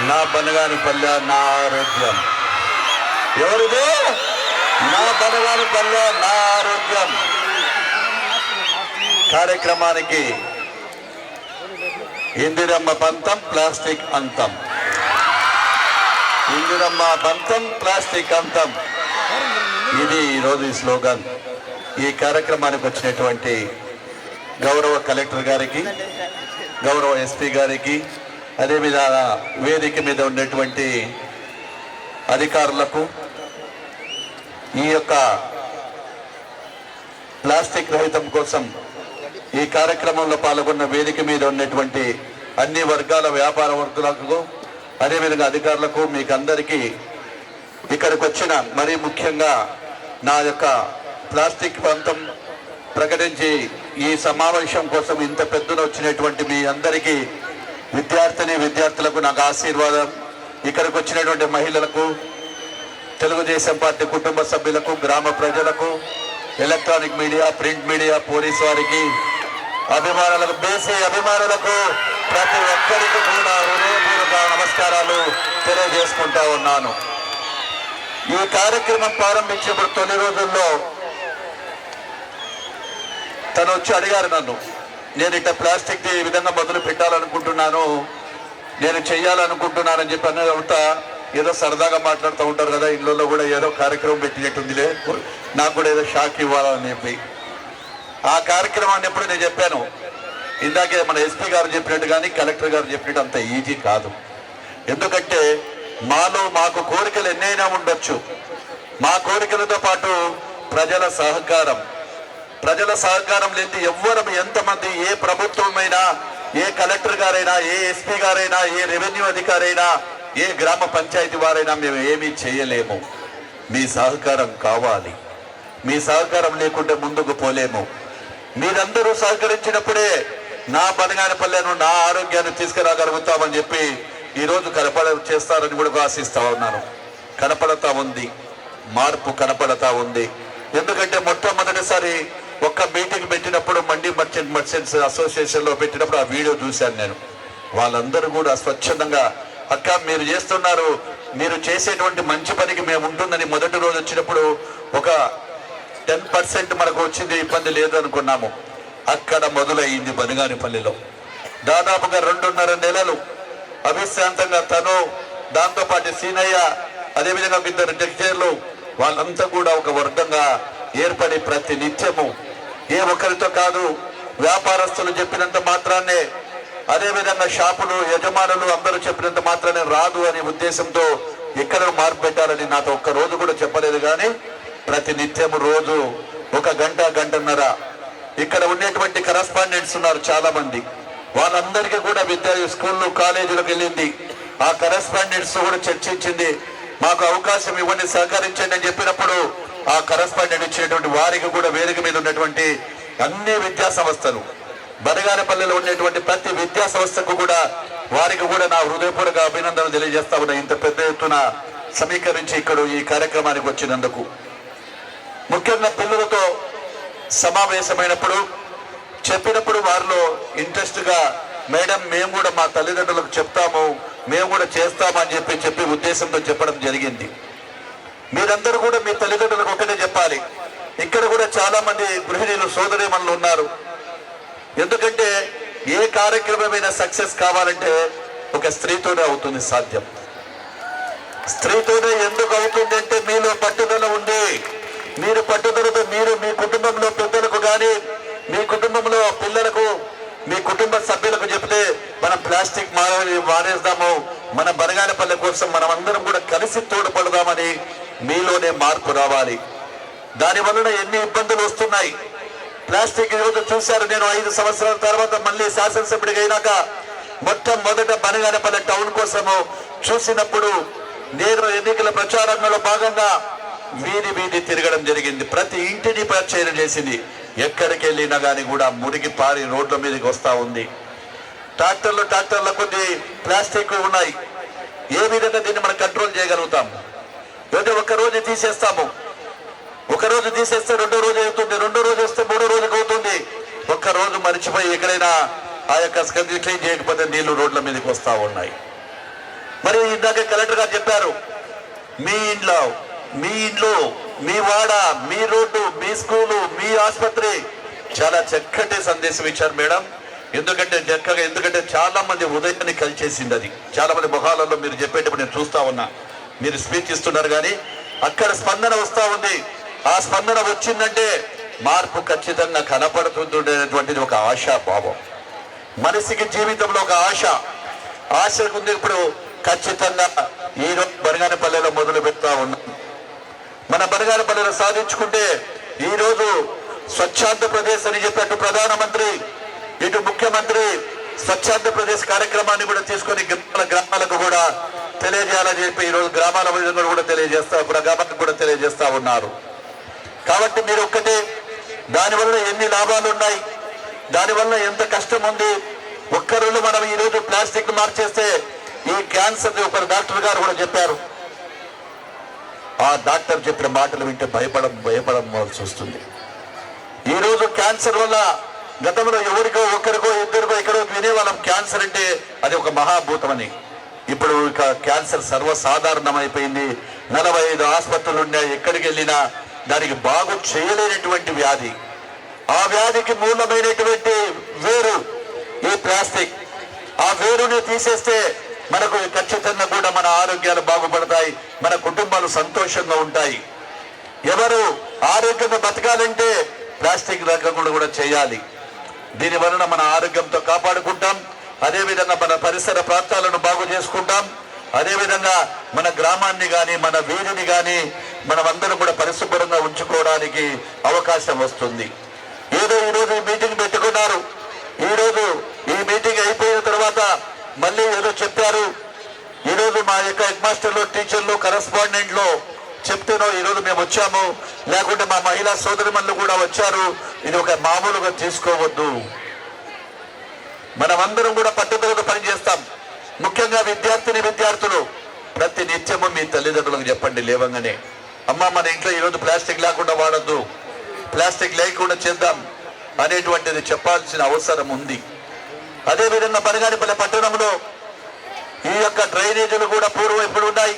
నా బనగాని పల్లె నా ఆరోగ్యం. ఎవరిది? నా బనగాని పల్లె నా ఆరోగ్యం. కార్యక్రమానికి ఇందిరమ్మ పంతం ప్లాస్టిక్ అంతం. ఇందిరమ్మ పంతం ప్లాస్టిక్ అంతం. ఇది ఈరోజు ఈ స్లోగన్. ఈ కార్యక్రమానికి వచ్చినటువంటి గౌరవ కలెక్టర్ గారికి గౌరవ ఎస్పీ గారికి అదేవిధంగా వేదిక మీద ఉన్నటువంటి అధికారులకు ఈ యొక్క ప్లాస్టిక్ రహితం కోసం ఈ కార్యక్రమంలో పాల్గొన్న వేదిక మీద ఉన్నటువంటి అన్ని వర్గాల వ్యాపార వర్గాలకు అదేవిధంగా అధికారులకు మీకు అందరికీ ఇక్కడికి వచ్చిన మరీ ముఖ్యంగా నా యొక్క ప్లాస్టిక్ ప్రాంతం ప్రకటించి ఈ సమావేశం కోసం ఇంత పెద్దన వచ్చినటువంటి మీ అందరికీ విద్యార్థిని విద్యార్థులకు నాకు ఆశీర్వాదం. ఇక్కడికి వచ్చినటువంటి మహిళలకు తెలుగుదేశం పార్టీ కుటుంబ సభ్యులకు గ్రామ ప్రజలకు electronic media print media police వారికి అభిమానులకు బీసీ అభిమానులకు ప్రతి ఒక్కరికి కూడా హృదయపూర్వక నమస్కారాలు తెలియజేసుకుంటా ఉన్నాను. ఈ కార్యక్రమం ప్రారంభించినప్పుడు తొలి రోజుల్లో తను వచ్చి అడిగారు నన్ను. నేను ఇట్లా ప్లాస్టిక్ ఈ విధంగా మొదలు పెట్టాలనుకుంటున్నాను నేను చేయాలనుకుంటున్నానని చెప్పి అన్న తర్వాత ఏదో సరదాగా మాట్లాడుతూ ఉంటారు కదా ఇళ్ళల్లో కూడా ఏదో కార్యక్రమం పెట్టినట్టుందిలే. నాకు కూడా ఏదో షాక్ ఇవ్వాలని చెప్పి. ఆ కార్యక్రమాన్ని ఎప్పుడు నేను చెప్పాను. ఇందాకే మన ఎస్పీ గారు చెప్పినట్టు కానీ కలెక్టర్ గారు చెప్పినట్టు అంత ఈజీ కాదు. ఎందుకంటే మాలో మాకు కోరికలు ఎన్నైనా ఉండొచ్చు. మా కోరికలతో పాటు ప్రజల సహకారం. ప్రజల సహకారం లేని ఎవ్వరం ఎంతమంది ఏ ప్రభుత్వమైనా ఏ కలెక్టర్ గారైనా ఏ ఎస్పీ గారైనా ఏ రెవెన్యూ అధికారైనా ఏ గ్రామ పంచాయతీ వారైనా మేము ఏమీ చేయలేము. మీ సహకారం కావాలి. మీ సహకారం లేకుంటే ముందుకు పోలేము. మీరందరూ సహకరించినప్పుడే నా బనగానపల్లెను నా ఆరోగ్యాన్ని తీసుకురాగలుగుతామని చెప్పి ఈరోజు కనపడ చేస్తారని కూడా ఆశిస్తా ఉన్నాను. కనపడతా ఉంది. మార్పు కనపడతా ఉంది. ఎందుకంటే మొట్టమొదటిసారి ఒక్క మీటింగ్ పెట్టినప్పుడు మండి మర్చెంట్ మర్చెంట్స్ అసోసియేషన్లో పెట్టినప్పుడు ఆ వీడియో చూశాను నేను. వాళ్ళందరూ కూడా స్వచ్ఛందంగా అక్క మీరు చేస్తున్నారు మీరు చేసేటువంటి మంచి పనికి మేము ఉంటుందని మొదటి రోజు వచ్చినప్పుడు ఒక టెన్ పర్సెంట్ మనకు వచ్చింది ఇబ్బంది లేదు అనుకున్నాము. అక్కడ మొదలైంది బనగానిపల్లిలో. దాదాపుగా రెండున్నర నెలలు అవిశ్రాంతంగా తను దాంతోపాటు సీనయ్య అదేవిధంగా ఇద్దరు టెక్చర్లు వాళ్ళంతా కూడా ఒక వర్గంగా ఏర్పడి ప్రతి నిత్యము ఏ ఒక్కరితో కాదు వ్యాపారస్తులు చెప్పినంత మాత్రాన్నే అదేవిధంగా షాపులు యజమానులు అందరూ చెప్పినంత మాత్రానే రాదు అనే ఉద్దేశంతో ఎక్కడ మార్పు పెట్టాలని నాతో ఒక్క రోజు కూడా చెప్పలేదు కానీ ప్రతి నిత్యం రోజు ఒక గంట గంటన్నర ఇక్కడ ఉండేటువంటి కరస్పాండెంట్స్ ఉన్నారు చాలా మంది వాళ్ళందరికీ కూడా విద్యా స్కూళ్ళు కాలేజీలకు వెళ్ళింది. ఆ కరస్పాండెంట్స్ కూడా చర్చించింది మాకు అవకాశం ఇవ్వండి సహకరించండి అని చెప్పినప్పుడు ఆ కరస్పాండెంట్ ఇచ్చేటువంటి వారికి కూడా వేదిక మీద ఉన్నటువంటి అన్ని విద్యా సంస్థలు బనగానపల్లిలో ఉండేటువంటి ప్రతి విద్యా సంస్థకు కూడా వారికి కూడా నా హృదయపూర్వక అభినందనలు తెలియజేస్తా ఉన్నా. ఇంత పెద్ద ఎత్తున సమీకరించి ఇక్కడ ఈ కార్యక్రమానికి వచ్చినందుకు. ముఖ్యంగా పిల్లలతో సమావేశమైనప్పుడు చెప్పినప్పుడు వారిలో ఇంట్రెస్ట్గా మేడం మేము కూడా మా తల్లిదండ్రులకు చెప్తాము మేము కూడా చేస్తామని చెప్పి చెప్పి ఉద్దేశంతో చెప్పడం జరిగింది. మీరందరూ కూడా మీ తల్లిదండ్రులకు ఒకటే చెప్పాలి. ఇక్కడ కూడా చాలా మంది గృహిణీలు మనలు ఉన్నారు. ఎందుకంటే ఏ కార్యక్రమమైనా సక్సెస్ కావాలంటే ఒక స్త్రీతోనే అవుతుంది సాధ్యం. స్త్రీతోనే ఎందుకు అవుతుంది అంటే మీలో పట్టుదల ఉంది. మీరు పట్టుదలతో మీరు మీ కుటుంబంలో పెద్దలకు కానీ మీ కుటుంబంలో పిల్లలకు మీ కుటుంబ సభ్యులకు చెప్తే మనం ప్లాస్టిక్ మానే మానేద్దాము మన బనగానపల్లె కోసం మనం అందరం కూడా కలిసి తోడ్పడదామని మీలోనే మార్పు రావాలి. దాని వలన ఎన్ని ఇబ్బందులు వస్తున్నాయి. ప్లాస్టిక్ ఈరోజు చూశారు నేను ఐదు సంవత్సరాల తర్వాత మళ్ళీ శాసనసభ్యుడికి అయినాక మొట్టమొదట బనగానపల్లి టౌన్ కోసము చూసినప్పుడు నేను ఎన్నికల ప్రచారంలో భాగంగా వీధి వీధి తిరగడం జరిగింది. ప్రతి ఇంటిని పరిచయం చేసింది. ఎక్కడికి వెళ్ళినా కానీ కూడా మురికి పారి రోడ్ల మీదకి వస్తూ ఉంది. ట్రాక్టర్లు ట్రాక్టర్ల కొద్ది ప్లాస్టిక్ ఉన్నాయి. ఏ విధంగా దీన్ని మనం కంట్రోల్ చేయగలుగుతాం? ఏదో ఒక రోజు తీసేస్తాము. ఒక రోజు తీసేస్తే రెండో రోజు అవుతుంది రెండో రోజు వస్తే మూడో రోజుకి అవుతుంది. ఒక్క రోజు మర్చిపోయి ఎక్కడైనా ఆ యొక్క స్కంది క్లీన్ చేయకపోతే నీళ్ళు రోడ్ల మీదకి వస్తా ఉన్నాయి. మరి ఇందాక కలెక్టర్ గారు చెప్పారు మీ ఇంట్లో మీ ఇంట్లో మీ వాడ మీ రోడ్డు మీ స్కూలు మీ ఆసుపత్రి చాలా చక్కటి సందేశం ఇచ్చారు మేడం. ఎందుకంటే చక్కగా ఎందుకంటే చాలా మంది ఉదయాన్ని కలిచేసింది అది. చాలా మంది మొహాలలో మీరు చెప్పేటప్పుడు నేను చూస్తా ఉన్నా. మీరు స్పీచ్ ఇస్తున్నారు కానీ అక్కడ స్పందన వస్తూ ఉంది. ఆ స్పందన వచ్చిందంటే మార్పు ఖచ్చితంగా కనపడుతుండేటువంటిది ఒక ఆశాభావం మనిషికి జీవితంలో ఒక ఆశ. ఆశకు ఉంది ఇప్పుడు ఖచ్చితంగా ఈ రోజు బనగానపల్లెలో మొదలు పెడతా ఉన్నాం. మన బనగానపల్లెలో సాధించుకుంటే ఈరోజు రోజు స్వచ్ఛాంధ్రప్రదేశ్ అని చెప్పి ప్రధానమంత్రి ఇటు ముఖ్యమంత్రి స్వచ్ఛాంధ్రప్రదేశ్ కార్యక్రమాన్ని కూడా తీసుకొని గ్రామాల గ్రామాలకు కూడా తెలియజేయాలని చెప్పి ఈ రోజు గ్రామాల విధంగా కూడా తెలియజేస్తా గ్రామాలకు కూడా తెలియజేస్తా ఉన్నారు. కాబట్టి మీరు ఒక్కటే దానివల్ల ఎన్ని లాభాలు ఉన్నాయి దానివల్ల ఎంత కష్టం ఉంది ఒక్కరోజు మనం ఈ రోజు ప్లాస్టిక్ మార్చేస్తే ఈ క్యాన్సర్ ఒక డాక్టర్ గారు కూడా చెప్పారు. ఆ డాక్టర్ చెప్పిన మాటలు వింటే భయపడం భయపడవలసి వస్తుంది. ఈ రోజు క్యాన్సర్ వల్ల గతంలో ఎవరికో ఒక్కరికో ఇద్దరికో ఎక్కడో వినేవాళ్ళం. క్యాన్సర్ అంటే అది ఒక మహాభూతం అని ఇప్పుడు ఇక క్యాన్సర్ సర్వసాధారణమైపోయింది. నలభై ఐదు ఆసుపత్రులు ఉన్నాయి. ఎక్కడికి వెళ్ళినా దానికి బాగు చేయలేనటువంటి వ్యాధి. ఆ వ్యాధికి మూలమైనటువంటి వేరు ఈ ప్లాస్టిక్. ఆ వేరుని తీసేస్తే మనకు ఖచ్చితంగా కూడా మన ఆరోగ్యాలు బాగుపడతాయి. మన కుటుంబాలు సంతోషంగా ఉంటాయి. ఎవరు ఆరోగ్యంగా బతకాలంటే ప్లాస్టిక్ రకం కూడా చేయాలి. దీని వలన మన ఆరోగ్యంతో కాపాడుకుంటాం. అదేవిధంగా మన పరిసర ప్రాంతాలను బాగు చేసుకుంటాం. అదేవిధంగా మన గ్రామాన్ని కానీ మన వీధిని కానీ మనం అందరం కూడా పరిశుభ్రంగా ఉంచుకోవడానికి అవకాశం వస్తుంది. ఏదో ఈరోజు ఈ మీటింగ్ పెట్టుకున్నారు. ఈరోజు ఈ మీటింగ్ అయిపోయిన తర్వాత మళ్ళీ ఏదో చెప్పారు. ఈరోజు మా యొక్క హెడ్ మాస్టర్లు టీచర్లు కరస్పాండెంట్లు చెప్తేనో ఈరోజు మేము వచ్చాము. లేకుంటే మా మహిళా సోదరిమణులు కూడా వచ్చారు. ఇది ఒక మామూలుగా తీసుకోవద్దు. మనమందరం కూడా పట్టుదలతో పనిచేస్తాం. ముఖ్యంగా విద్యార్థిని విద్యార్థులు. ప్రతి నిత్యము మీ తల్లిదండ్రులకు చెప్పండి లేవంగానే. అమ్మ మన ఇంట్లో ఈరోజు ప్లాస్టిక్ లేకుండా వాడద్దు. ప్లాస్టిక్ లేకుండా చేద్దాం అనేటువంటిది చెప్పాల్సిన అవసరం ఉంది. అదేవిధంగా బనగానిపల్లి పట్టణంలో ఈ యొక్క డ్రైనేజీలు కూడా పూర్వం ఇప్పుడు ఉన్నాయి.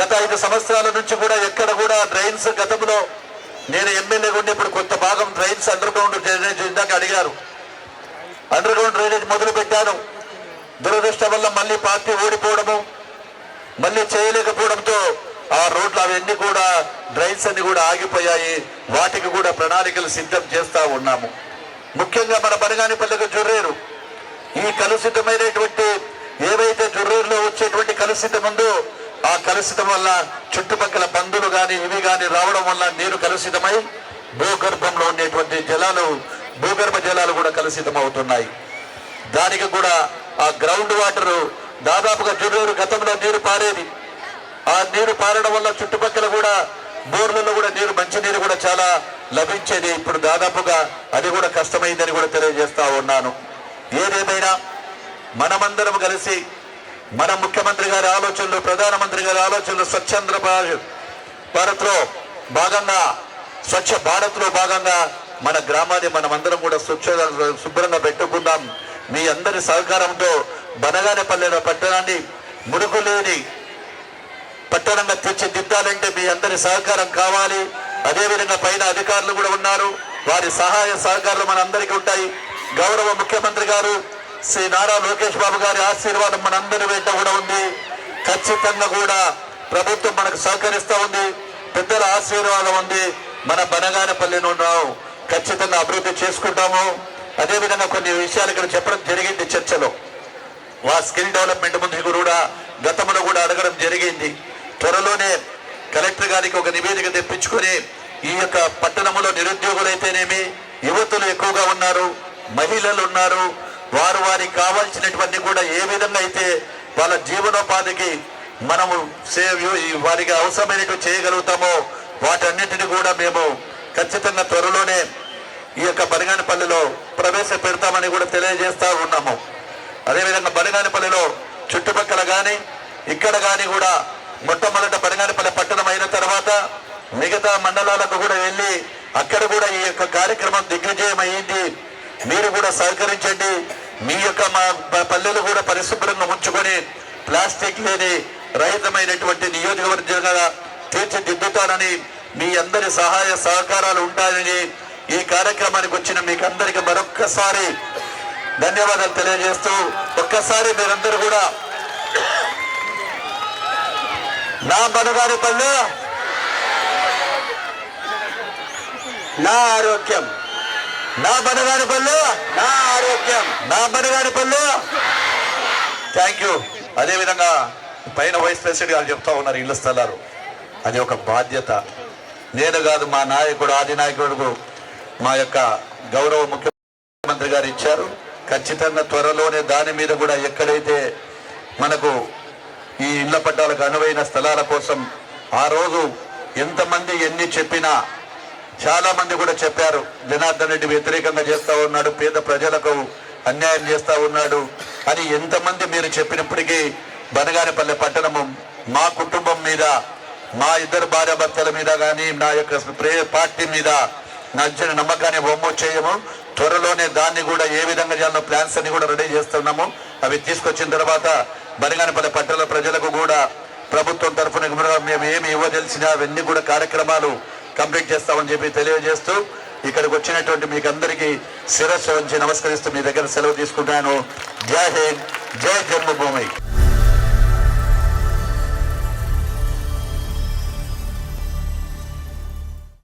గత ఐదు సంవత్సరాల నుంచి కూడా ఎక్కడ కూడా డ్రైన్స్ గతంలో నేను ఎమ్మెల్యే ఉండి ఇప్పుడు కొంత భాగం డ్రైన్స్ అండర్ గ్రౌండ్ డ్రైనేజ్ ఇందాక అడిగారు అండర్ గ్రౌండ్ డ్రైనేజ్ మొదలు పెట్టాను దురదృష్టం వల్ల మళ్ళీ పార్టీ ఓడిపోవడము మళ్ళీ చేయలేకపోవడంతో ఆ రోడ్లు అవన్నీ కూడా డ్రైన్స్ అన్ని కూడా ఆగిపోయాయి. వాటికి కూడా ప్రణాళికలు సిద్ధం చేస్తూ ఉన్నాము. ముఖ్యంగా మన బనగానిపల్లెకు జుర్రేరు. ఈ కలుషితమైనటువంటి ఏవైతే జుర్రేరులో వచ్చేటువంటి కలుషితం ఉందో ఆ కలుషితం వల్ల చుట్టుపక్కల బంధులు కానీ ఇవి కానీ రావడం వల్ల నీరు కలుషితమై భూగర్భంలో ఉండేటువంటి జలాలు భూగర్భ జలాలు కూడా కలుషితం అవుతున్నాయి దానికి కూడా ఆ గ్రౌండ్ వాటర్ దాదాపుగా జొర్రేరు గతంలో నీరు పారేది. ఆ నీరు పారడం వల్ల చుట్టుపక్కల కూడా బోర్లలో కూడా నీరు మంచినీరు కూడా చాలా లభించేది. ఇప్పుడు దాదాపుగా అది కూడా కష్టమైందని కూడా తెలియజేస్తా ఉన్నాను. ఏదేమైనా మనమందరం కలిసి మన ముఖ్యమంత్రి గారి ఆలోచనలు ప్రధానమంత్రి గారి ఆలోచనలు స్వచ్ఛంద్ర భారత్లో భాగంగా స్వచ్ఛ భారత్లో భాగంగా మన గ్రామాన్ని మనమందరం కూడా స్వచ్ఛ శుభ్రంగా పెట్టుకుందాం. మీ అందరి సహకారంతో బనగానేపల్లెల పట్టణాన్ని ముడుకులేని పట్టణంగా తీర్చిదిద్దాలంటే మీ అందరి సహకారం కావాలి. అదేవిధంగా పైన అధికారులు కూడా ఉన్నారు. వారి సహాయ సహకారాలు మన అందరికీ ఉంటాయి. గౌరవ ముఖ్యమంత్రి గారు శ్రీ నారా లోకేష్ బాబు గారి ఆశీర్వాదం మనందరి వెంట కూడా ఉంది. ఖచ్చితంగా కూడా ప్రభుత్వం మనకు సహకరిస్తూ ఉంది. పెద్దల ఆశీర్వాదం ఉంది. మన బనగానపల్లిని ఉన్నాం. ఖచ్చితంగా అభివృద్ధి చేసుకుంటాము. అదేవిధంగా కొన్ని విషయాలు ఇక్కడ చెప్పడం జరిగింది చర్చలో. వా స్కిల్ డెవలప్మెంట్ ముందు కూడా గతంలో కూడా అడగడం జరిగింది. త్వరలోనే కలెక్టర్ గారికి ఒక నివేదిక తెప్పించుకొని ఈ యొక్క పట్టణంలో నిరుద్యోగులైతేనేమి యువతులు ఎక్కువగా ఉన్నారు మహిళలు ఉన్నారు వారు వారికి కావాల్సినటువంటి కూడా ఏ విధంగా అయితే వాళ్ళ జీవనోపాధికి మనము సేవ్ వారికి అవసరమైనట్టు చేయగలుగుతామో వాటన్నిటిని కూడా మేము ఖచ్చితంగా త్వరలోనే ఈ యొక్క బనగానపల్లిలో ప్రవేశపెడతామని కూడా తెలియజేస్తూ ఉన్నాము. అదేవిధంగా బనగానపల్లిలో చుట్టుపక్కల కానీ ఇక్కడ కానీ కూడా మొట్టమొదట బనగానపల్లి పట్టణం అయిన తర్వాత మిగతా మండలాలకు కూడా వెళ్ళి అక్కడ కూడా ఈ యొక్క కార్యక్రమం దిగ్విజయం అయ్యింది మీరు కూడా సహకరించండి. మీ యొక్క మా పల్లెలు కూడా పరిశుభ్రంగా ఉంచుకొని ప్లాస్టిక్ లేని రహితమైనటువంటి నియోజకవర్గంగా తీర్చిదిద్దుతానని మీ అందరి సహాయ సహకారాలు ఉంటాయని ఈ కార్యక్రమానికి వచ్చిన మీకు అందరికి మరొక్కసారి ధన్యవాదాలు తెలియజేస్తూ ఒక్కసారి మీరందరూ కూడా నా బనగారి పళ్ళు నా ఆరోగ్యం. నా బనగారి పళ్ళు నా ఆరోగ్యం. నా బనగారి పళ్ళు థ్యాంక్ యూ అదేవిధంగా పైన వైస్ ప్రెసిడెంట్ గారు చెప్తా ఉన్నారు ఇళ్ళ స్థలాలు. అది ఒక బాధ్యత. నేను కాదు మా నాయకుడు ఆది నాయకుడు. మా యొక్క గౌరవ ముఖ్యమంత్రి గారు ఇచ్చారు. ఖచ్చితంగా త్వరలోనే దాని మీద కూడా ఎక్కడైతే మనకు ఈ ఇళ్ళ పట్టాలకు అనువైన స్థలాల కోసం ఆ రోజు ఎంతమంది ఎన్ని చెప్పినా చాలా మంది కూడా చెప్పారు. జనార్దన్ రెడ్డి వ్యతిరేకంగా చేస్తూ ఉన్నాడు పేద ప్రజలకు అన్యాయం చేస్తూ ఉన్నాడు అని ఎంతమంది మీరు చెప్పినప్పటికీ బనగానిపల్లె పట్టణము మా కుటుంబం మీద మా ఇద్దరు భార్యాభర్తల మీద కానీ నా యొక్క ప్రే పార్టీ మీద నచ్చిన నమ్మకాన్ని బొమ్మ చేయము. త్వరలోనే దాన్ని కూడా ఏ విధంగా చేయాలో ప్లాన్స్ అన్ని కూడా రెడీ చేస్తున్నాము. అవి తీసుకొచ్చిన తర్వాత బనగానిపల్లె పట్టణ ప్రజలకు కూడా ప్రభుత్వం తరఫున మేము ఏమి ఇవ్వదలిసిన అవన్నీ కూడా కార్యక్రమాలు కంప్లీట్ చేస్తామని చెప్పి తెలియజేస్తూ ఇక్కడికి వచ్చినటువంటి మీకు అందరికీ శిరస్సు వంచి నమస్కరిస్తూ మీ దగ్గర సెలవు తీసుకుంటాను జై హింద్ జై జన్మభూమి.